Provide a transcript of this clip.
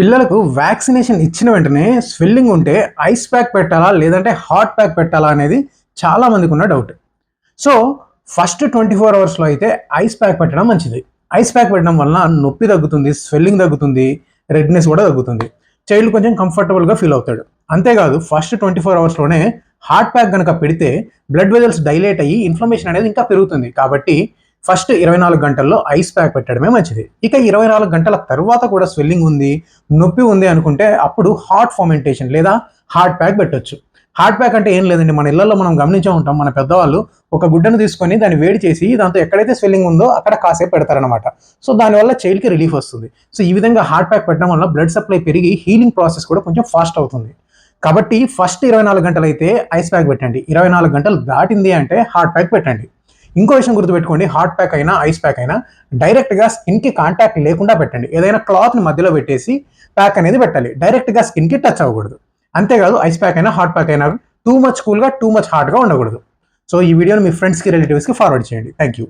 పిల్లలకు వ్యాక్సినేషన్ ఇచ్చిన వెంటనే స్వెల్లింగ్ ఉంటే ఐస్ ప్యాక్ పెట్టాలా లేదంటే హాట్ ప్యాక్ పెట్టాలా అనేది చాలా మందికి ఉన్న doubt. So first twenty four అవర్స్లో అయితే ఐస్ ప్యాక్ పెట్టడం మంచిది. ఐస్ ప్యాక్ పెట్టడం వలన నొప్పి తగ్గుతుంది స్వెల్లింగ్ తగ్గుతుంది రెడ్నెస్ కూడా తగ్గుతుంది. చైల్డ్ కొంచెం కంఫర్టబుల్గా ఫీల్ అవుతాడు. అంతేకాదు ఫస్ట్ ట్వంటీ ఫోర్ అవర్స్లోనే హార్ట్ ప్యాక్ కనుక పెడితే బ్లడ్ వెజల్స్ డైలేట్ అయ్యి ఇన్ఫ్లమేషన్ అనేది ఇంకా పెరుగుతుంది. కాబట్టి ఫస్ట్ ఇరవై నాలుగు గంటల్లో ఐస్ ప్యాక్ పెట్టడమే మంచిది. ఇక ఇరవై నాలుగు గంటల తర్వాత కూడా స్వెల్లింగ్ ఉంది నొప్పి ఉంది అనుకుంటే అప్పుడు హార్ట్ ఫర్మెంటేషన్ లేదా హార్ట్ ప్యాక్ పెట్టొచ్చు. హార్ట్ ప్యాక్ అంటే ఏం లేదండి మన ఇళ్ళలో మనం గమనించే ఉంటాం మన పెద్దవాళ్ళు ఒక గుడ్డను తీసుకొని దాన్ని వేడి చేసి దాంతో ఎక్కడైతే స్వెల్లింగ్ ఉందో అక్కడ కాసేపు పెడతారనమాట సో దానివల్ల చైల్డ్కి రిలీఫ్ వస్తుంది. సో ఈ విధంగా హార్ట్ ప్యాక్ పెట్టడం వల్ల బ్లడ్ సప్లై పెరిగి హీలింగ్ ప్రాసెస్ కూడా కొంచెం ఫాస్ట్ అవుతుంది. కాబట్టి ఫస్ట్ ఇరవై నాలుగు గంటలు అయితే ఐస్ ప్యాక్ పెట్టండి. ఇరవై నాలుగు గంటలు దాటింది అంటే హార్ట్ ప్యాక్ పెట్టండి. ఇంకో విషయం గుర్తుపెట్టుకోండి హాట్ ప్యాక్ అయినా ఐస్ ప్యాక్ అయినా డైరెక్ట్గా స్కిన్కి కాంటాక్ట్ లేకుండా పెట్టండి. ఏదైనా క్లాత్ని మధ్యలో పెట్టేసి ప్యాక్ అనేది పెట్టాలి. డైరెక్ట్గా స్కిన్కి టచ్ అవ్వకూడదు. అంతేకాదు ఐస్ ప్యాక్ అయినా హాట్ ప్యాక్ అయినా టూ మచ్ కూల్గా టూ మచ్ హాట్గా ఉండకూడదు. సో ఈ వీడియోని మీ ఫ్రెండ్స్కి రిలేటివ్స్కి ఫార్వర్డ్ చేయండి. Thank you